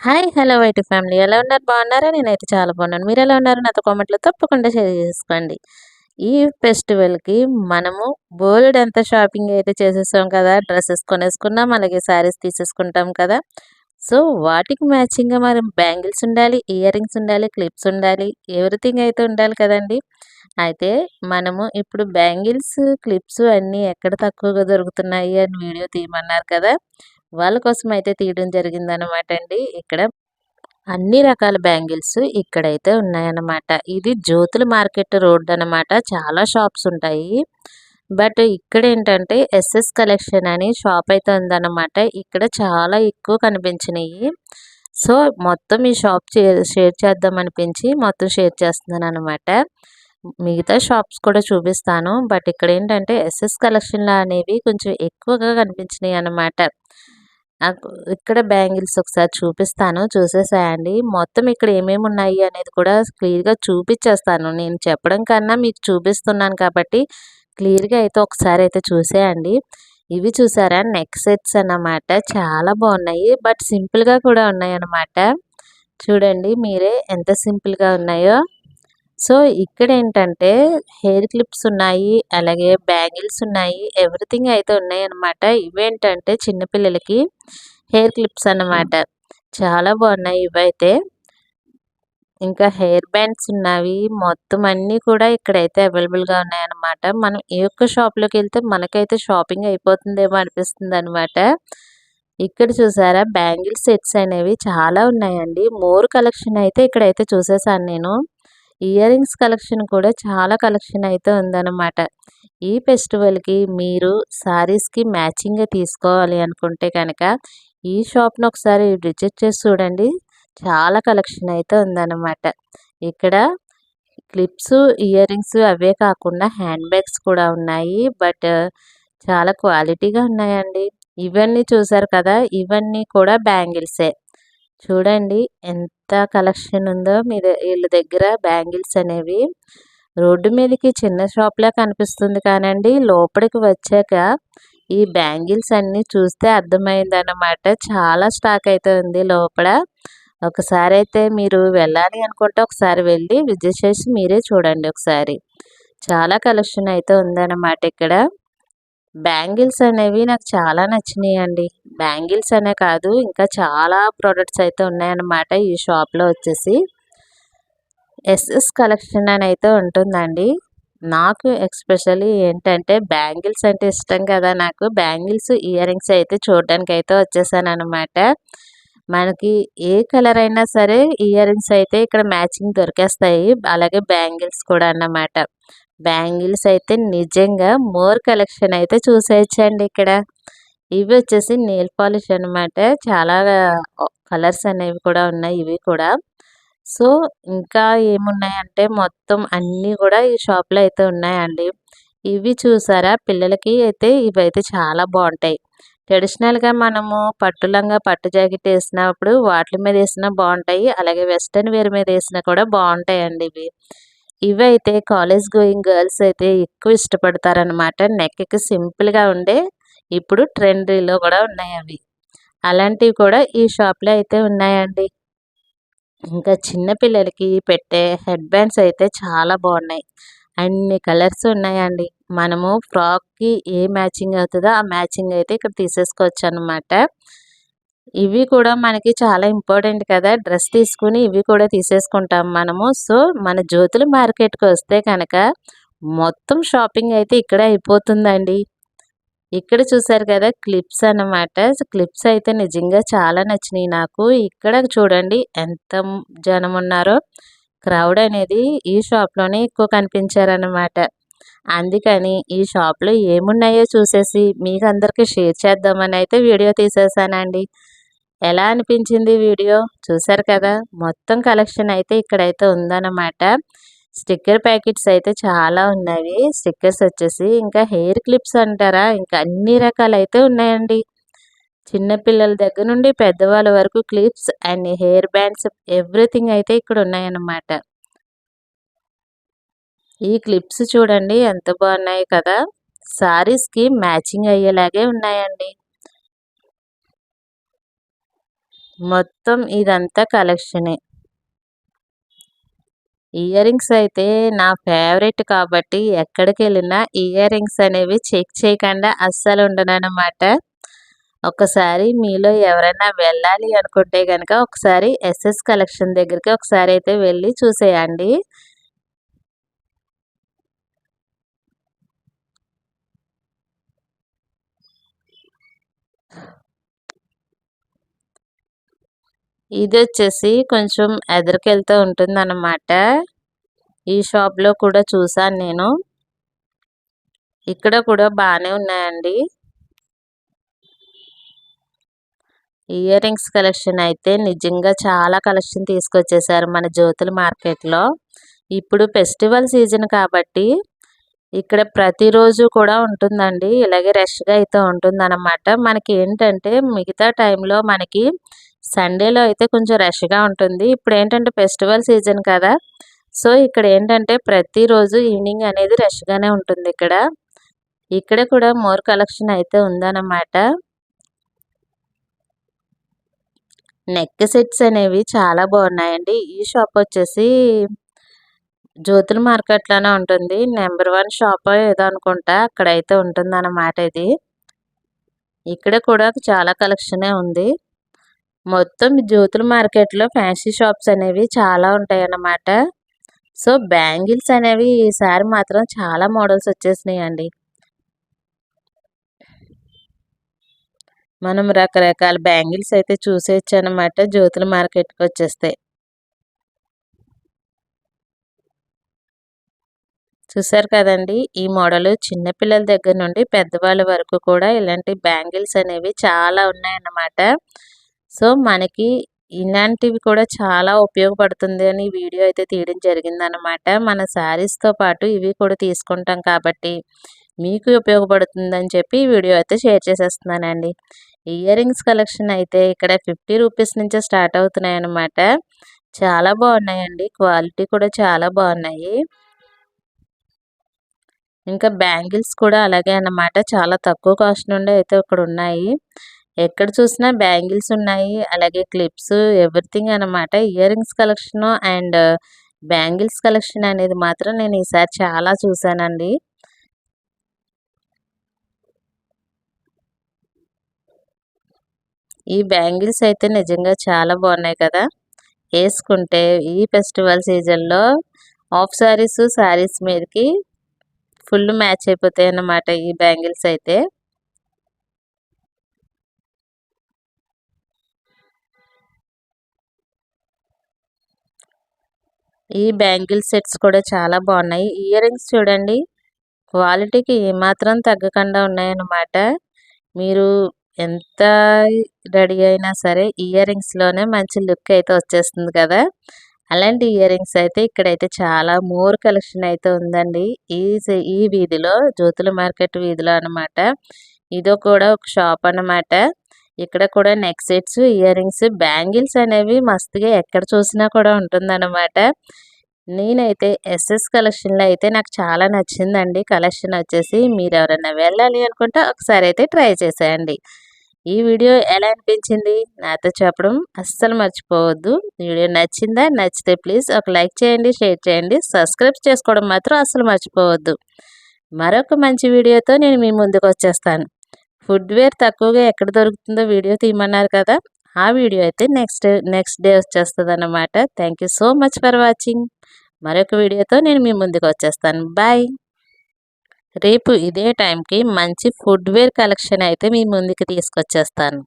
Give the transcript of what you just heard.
Hi hello white family. ఎలా ఉన్నారు? బాగున్నారా? నేనైతే చాలా బాగున్నాను. మీరు ఎలా ఉన్నారు? నాతో కామెంట్లో తప్పకుండా షేర్ చేసుకోండి. ఈ ఫెస్టివల్కి మనము బోల్డ్ ఎంత షాపింగ్ అయితే చేసేసాం కదా. డ్రెస్సెస్ కొనేసుకున్నాం అలాగే శారీస్ తీసేసుకుంటాం కదా. సో వాటికి మ్యాచింగ్గా మరి బ్యాంగిల్స్ ఉండాలి ఇయర్ రింగ్స్ ఉండాలి క్లిప్స్ ఉండాలి ఎవ్రీథింగ్ అయితే ఉండాలి కదండి. అయితే మనము ఇప్పుడు బ్యాంగిల్స్ క్లిప్స్ అన్నీ ఎక్కడ తక్కువగా దొరుకుతున్నాయి అని వీడియో తీయమన్నారు కదా. వాళ్ళ కోసం అయితే తీయడం జరిగిందనమాట అండి. ఇక్కడ అన్ని రకాల బ్యాంగిల్స్ ఇక్కడైతే ఉన్నాయన్నమాట. ఇది జ్యోతుల మార్కెట్ రోడ్ అనమాట చాలా షాప్స్ ఉంటాయి. బట్ ఇక్కడ ఏంటంటే ఎస్ఎస్ కలెక్షన్ అని షాప్ అయితే ఉందన్నమాట. ఇక్కడ చాలా ఎక్కువ కనిపించినాయి. సో మొత్తం ఈ షాప్ షేర్ చేద్దాం అనిపించి మొత్తం షేర్ చేస్తున్నాను అనమాట మిగతా షాప్స్ కూడా చూపిస్తాను. బట్ ఇక్కడ ఏంటంటే ఎస్ఎస్ కలెక్షన్లు అనేవి కొంచెం ఎక్కువగా కనిపించినాయి అన్నమాట. ఇక్కడ బ్యాంగిల్స్ ఒకసారి చూపిస్తాను. చూసేసాయండి. మొత్తం ఇక్కడ ఏమేమి ఉన్నాయి అనేది కూడా క్లియర్గా చూపించేస్తాను నేను చెప్పడం కన్నా మీకు చూపిస్తున్నాను కాబట్టి క్లియర్గా అయితే ఒకసారి అయితే చూసేయండి. ఇవి చూసారా? నెక్ సెట్స్ అన్నమాట. చాలా బాగున్నాయి. బట్ సింపుల్గా కూడా ఉన్నాయి అన్నమాట చూడండి మీరే ఎంత సింపుల్గా ఉన్నాయో. సో ఇక్కడ ఏంటంటే హెయిర్ క్లిప్స్ ఉన్నాయి అలాగే బ్యాంగిల్స్ ఉన్నాయి ఎవ్రీథింగ్ అయితే ఉన్నాయి అనమాట ఇవేంటంటే చిన్నపిల్లలకి హెయిర్ క్లిప్స్ అన్నమాట. చాలా బాగున్నాయి ఇవైతే. ఇంకా హెయిర్ బ్యాండ్స్ ఉన్నవి మొత్తం అన్నీ కూడా ఇక్కడైతే అవైలబుల్గా ఉన్నాయన్నమాట. మనం ఏ ఒక్క షాప్లోకి వెళ్తే మనకైతే షాపింగ్ అయిపోతుందేమో అనిపిస్తుంది అనమాట ఇక్కడ చూసారా బ్యాంగిల్ సెట్స్ అనేవి చాలా ఉన్నాయండి. మోర్ కలెక్షన్ అయితే ఇక్కడైతే చూసేసాను నేను. ఇయర్ రింగ్స్ కలెక్షన్ కూడా చాలా కలెక్షన్ అయితే ఉందన్నమాట. ఈ ఫెస్టివల్కి మీరు శారీస్కి మ్యాచింగ్గా తీసుకోవాలి అనుకుంటే కనుక ఈ షాప్ను ఒకసారి విజిట్ చేసి చూడండి. చాలా కలెక్షన్ అయితే ఉందన్నమాట. ఇక్కడ క్లిప్స్ ఇయర్ రింగ్స్ అవే కాకుండా హ్యాండ్ బ్యాగ్స్ కూడా ఉన్నాయి. బట్ చాలా క్వాలిటీగా ఉన్నాయండి. ఇవన్నీ చూసారు కదా ఇవన్నీ కూడా బ్యాంగిల్సే. చూడండి ఎంత కలెక్షన్ ఉందో మీ వీళ్ళ దగ్గర బ్యాంగిల్స్ అనేవి. రోడ్డు మీదకి చిన్న షాప్లా కనిపిస్తుంది కానండి లోపలికి వచ్చాక ఈ బ్యాంగిల్స్ అన్నీ చూస్తే అర్థమైందనమాట చాలా స్టాక్ అయితే ఉంది లోపల. ఒకసారి అయితే మీరు వెళ్ళాలి అనుకుంటే ఒకసారి వెళ్ళి విజిట్ చేసి మీరే చూడండి ఒకసారి. చాలా కలెక్షన్ అయితే ఉందన్నమాట ఇక్కడ. బ్యాంగిల్స్ అనేవి నాకు చాలా నచ్చినాయి అండి బ్యాంగిల్స్ అనే కాదు ఇంకా చాలా ప్రోడక్ట్స్ అయితే ఉన్నాయన్నమాట ఈ షాప్లో వచ్చేసి. ఎస్ఎస్ కలెక్షన్ అని అయితే ఉంటుందండి. నాకు ఎక్స్పెషల్లీ ఏంటంటే బ్యాంగిల్స్ అంటే ఇష్టం కదా నాకు. బ్యాంగిల్స్ ఇయర్ రింగ్స్ అయితే చూడడానికి అయితే వచ్చేసాను అనమాట మనకి ఏ కలర్ అయినా సరే ఇయర్ రింగ్స్ అయితే ఇక్కడ మ్యాచింగ్ దొరికేస్తాయి. అలాగే బ్యాంగిల్స్ కూడా అన్నమాట. బ్యాంగిల్స్ అయితే నిజంగా మోర్ కలెక్షన్ అయితే చూసేయచ్చండి ఇక్కడ. ఇవి వచ్చేసి నెయిల్ పాలిష్ అనమాట చాలా కలర్స్ అనేవి కూడా ఉన్నాయి ఇవి కూడా. సో ఇంకా ఏమున్నాయంటే మొత్తం అన్నీ కూడా ఈ షాప్లో అయితే ఉన్నాయండి. ఇవి చూసారా? పిల్లలకి అయితే ఇవైతే చాలా బాగుంటాయి. ట్రెడిషనల్గా మనము పట్టులంగా పట్టు జాకెట్ వేసినప్పుడు వాటి మీద వేసినా బాగుంటాయి. అలాగే వెస్ట్రన్ వేర్ మీద వేసినా కూడా బాగుంటాయండి ఇవి. ఇవి అయితే కాలేజ్ గోయింగ్ గర్ల్స్ అయితే ఎక్కువ ఇష్టపడతారనమాట నెక్కి సింపుల్గా ఉండే ఇప్పుడు ట్రెండీలో కూడా ఉన్నాయి అవి. అలాంటివి కూడా ఈ షాప్లో అయితే ఉన్నాయండి. ఇంకా చిన్నపిల్లలకి పెట్టే హెడ్ బ్యాండ్స్ అయితే చాలా బాగున్నాయి. అన్ని కలర్స్ ఉన్నాయండి. మనము ఫ్రాక్కి ఏ మ్యాచింగ్ అవుతుందో ఆ మ్యాచింగ్ అయితే ఇక్కడ తీసేసుకోవచ్చు అనమాట ఇవి కూడా మనకి చాలా ఇంపార్టెంట్ కదా. డ్రెస్ తీసుకుని ఇవి కూడా తీసేసుకుంటాం మనము. సో మన జ్యోతుల మార్కెట్కి వస్తే కనుక మొత్తం షాపింగ్ అయితే ఇక్కడ అయిపోతుందండి. ఇక్కడ చూసారు కదా క్లిప్స్ అన్నమాట. క్లిప్స్ అయితే నిజంగా చాలా నచ్చినాయి నాకు. ఇక్కడ చూడండి ఎంత జనం ఉన్నారో. క్రౌడ్ అనేది ఈ షాప్లోనే ఎక్కువ కనిపించారన్నమాట. అందుకని ఈ షాప్లో ఏమున్నాయో చూసేసి మీకు అందరికీ షేర్ చేద్దామని అయితే వీడియో తీసేసానండి. ఎలా అనిపించింది వీడియో? చూసారు కదా మొత్తం కలెక్షన్ అయితే ఇక్కడైతే ఉందన్నమాట. స్టిక్కర్ ప్యాకెట్స్ అయితే చాలా ఉన్నాయి స్టిక్కర్స్ వచ్చేసి ఇంకా హెయిర్ క్లిప్స్ అంటారా? ఇంకా అన్ని రకాలు అయితే ఉన్నాయండి చిన్నపిల్లల దగ్గర నుండి పెద్దవాళ్ళ వరకు clips and hair bands everything అయితే ఇక్కడ ఉన్నాయన్నమాట. ఈ క్లిప్స్ చూడండి ఎంత బాగున్నాయి కదా. సారీస్కి మ్యాచింగ్ అయ్యేలాగే ఉన్నాయండి. మొత్తం ఇదంతా కలెక్షనే. ఇయర్ రింగ్స్ అయితే నా ఫేవరెట్ కాబట్టి ఎక్కడికి వెళ్ళినా ఇయర్ రింగ్స్ అనేవి చెక్ చేయకుండా అస్సలు ఉండనమాట ఒకసారి మీలో ఎవరైనా వెళ్ళాలి అనుకుంటే కనుక ఒకసారి ఎస్ఎస్ కలెక్షన్ దగ్గరికి ఒకసారి అయితే వెళ్ళి చూసేయండి. ఇది వచ్చేసి కొంచెం ఎదురుకెళ్తూ ఉంటుంది అన్నమాట ఈ షాప్లో కూడా చూసాను నేను. ఇక్కడ కూడా బాగానే ఉన్నాయండి. ఇయర్ రింగ్స్ కలెక్షన్ అయితే నిజంగా చాలా కలెక్షన్ తీసుకొచ్చేసారు మన జ్యోతుల మార్కెట్లో. ఇప్పుడు ఫెస్టివల్ సీజన్ కాబట్టి ఇక్కడ ప్రతిరోజు కూడా ఉంటుందండి. ఇలాగే రష్గా అయితే ఉంటుందన్నమాట. మనకి ఏంటంటే మిగతా టైంలో మనకి సండేలో అయితే కొంచెం రష్గా ఉంటుంది. ఇప్పుడు ఏంటంటే ఫెస్టివల్ సీజన్ కదా. సో ఇక్కడ ఏంటంటే ప్రతిరోజు ఈవినింగ్ అనేది రష్గానే ఉంటుంది ఇక్కడ. ఇక్కడ కూడా మోర్ కలెక్షన్ అయితే ఉందన్నమాట. నెక్ సెట్స్ అనేవి చాలా బాగున్నాయండి. ఈ షాప్ వచ్చేసి జ్యోతుల మార్కెట్లోనే ఉంటుంది. నెంబర్ వన్ షాప్ ఏదో అనుకుంటా అక్కడైతే ఉంటుంది అన్నమాట ఇది. ఇక్కడ కూడా చాలా కలెక్షనే ఉంది. మొత్తం జ్యోతుల మార్కెట్లో ఫ్యాన్సీ షాప్స్ అనేవి చాలా ఉంటాయి అన్నమాట సో బ్యాంగిల్స్ అనేవి ఈసారి మాత్రం చాలా మోడల్స్ వచ్చేసినాయి అండి మనం రకరకాల బ్యాంగిల్స్ అయితే చూసేయచ్చు అనమాట జ్యోతుల మార్కెట్కి వచ్చేస్తే. చూసారు కదండి ఈ మోడల్ చిన్నపిల్లల దగ్గర నుండి పెద్దవాళ్ళ వరకు కూడా ఇలాంటి బ్యాంగిల్స్ అనేవి చాలా ఉన్నాయన్నమాట. సో మనకి ఇలాంటివి కూడా చాలా ఉపయోగపడుతుంది అని వీడియో అయితే తీయడం జరిగిందనమాట మన శారీస్తో పాటు ఇవి కూడా తీసుకుంటాం కాబట్టి మీకు ఉపయోగపడుతుందని చెప్పి వీడియో అయితే షేర్ చేసేస్తున్నానండి. ఇయర్ రింగ్స్ కలెక్షన్ అయితే ఇక్కడ ఫిఫ్టీ రూపీస్ నుంచే స్టార్ట్ అవుతున్నాయి అనమాట చాలా బాగున్నాయండి. క్వాలిటీ కూడా చాలా బాగున్నాయి. ఇంకా బ్యాంగిల్స్ కూడా అలాగే అన్నమాట. చాలా తక్కువ కాస్ట్ నుండి అయితే ఇక్కడ ఉన్నాయి ఎక్కడ చూసినా బ్యాంగిల్స్ ఉన్నాయి అలాగే క్లిప్స్ ఎవ్రీథింగ్ అనమాట earrings collection and bangles collection అనేది మాత్రం నేను ఈసారి చాలా చూశానండి. ఈ బ్యాంగిల్స్ అయితే నిజంగా చాలా బాగున్నాయి కదా. వేసుకుంటే ఈ ఫెస్టివల్ సీజన్లో ఆఫ్ శారీస్ శారీస్ మీదకి ఫుల్ మ్యాచ్ అయిపోతాయి అన్నమాట ఈ బ్యాంగిల్స్ అయితే. ఈ బ్యాంగిల్ సెట్స్ కూడా చాలా బాగున్నాయి. ఇయర్ రింగ్స్ చూడండి. క్వాలిటీకి ఏమాత్రం తగ్గకుండా ఉన్నాయన్నమాట. మీరు ఎంత రెడీ అయినా సరే ఇయర్ రింగ్స్లోనే మంచి లుక్ అయితే వచ్చేస్తుంది కదా. అలాంటి ఇయర్ రింగ్స్ అయితే ఇక్కడైతే చాలా మోర్ కలెక్షన్ అయితే ఉందండి. ఈ ఈ వీధిలో జ్యోతుల మార్కెట్ వీధిలో అనమాట ఇదో కూడా ఒక షాప్ అనమాట ఇక్కడ కూడా neck sets earrings bangles అనేవి మస్తుగా ఎక్కడ చూసినా కూడా ఉంటుందన్నమాట. నేనైతే ఎస్ఎస్ కలెక్షన్లో అయితే నాకు చాలా నచ్చిందండి. కలెక్షన్ వచ్చేసి మీరు ఎవరైనా వెళ్ళాలి అనుకుంటే ఒకసారి అయితే ట్రై చేసేయండి. ఈ వీడియో ఎలా అనిపించింది? నాతో చెప్పడం అస్సలు మర్చిపోవద్దు. వీడియో నచ్చిందా? నచ్చితే ప్లీజ్ ఒక లైక్ చేయండి షేర్ చేయండి సబ్స్క్రైబ్ చేసుకోవడం మాత్రం అస్సలు మర్చిపోవద్దు. మరొక మంచి వీడియోతో నేను మీ ముందుకు వచ్చేస్తాను. ఫుడ్వేర్ తక్కువగా ఎక్కడ దొరుకుతుందో వీడియో తీయమన్నారు కదా. ఆ వీడియో అయితే నెక్స్ట్ నెక్స్ట్ డే వచ్చేస్తుంది అన్నమాట thank so much for watching మరొక వీడియోతో నేను మీ ముందుకు వచ్చేస్తాను. బాయ్ రేపు ఇదే టైంకి మంచి ఫుడ్వేర్ కలెక్షన్ అయితే మీ ముందుకు తీసుకొచ్చేస్తాను.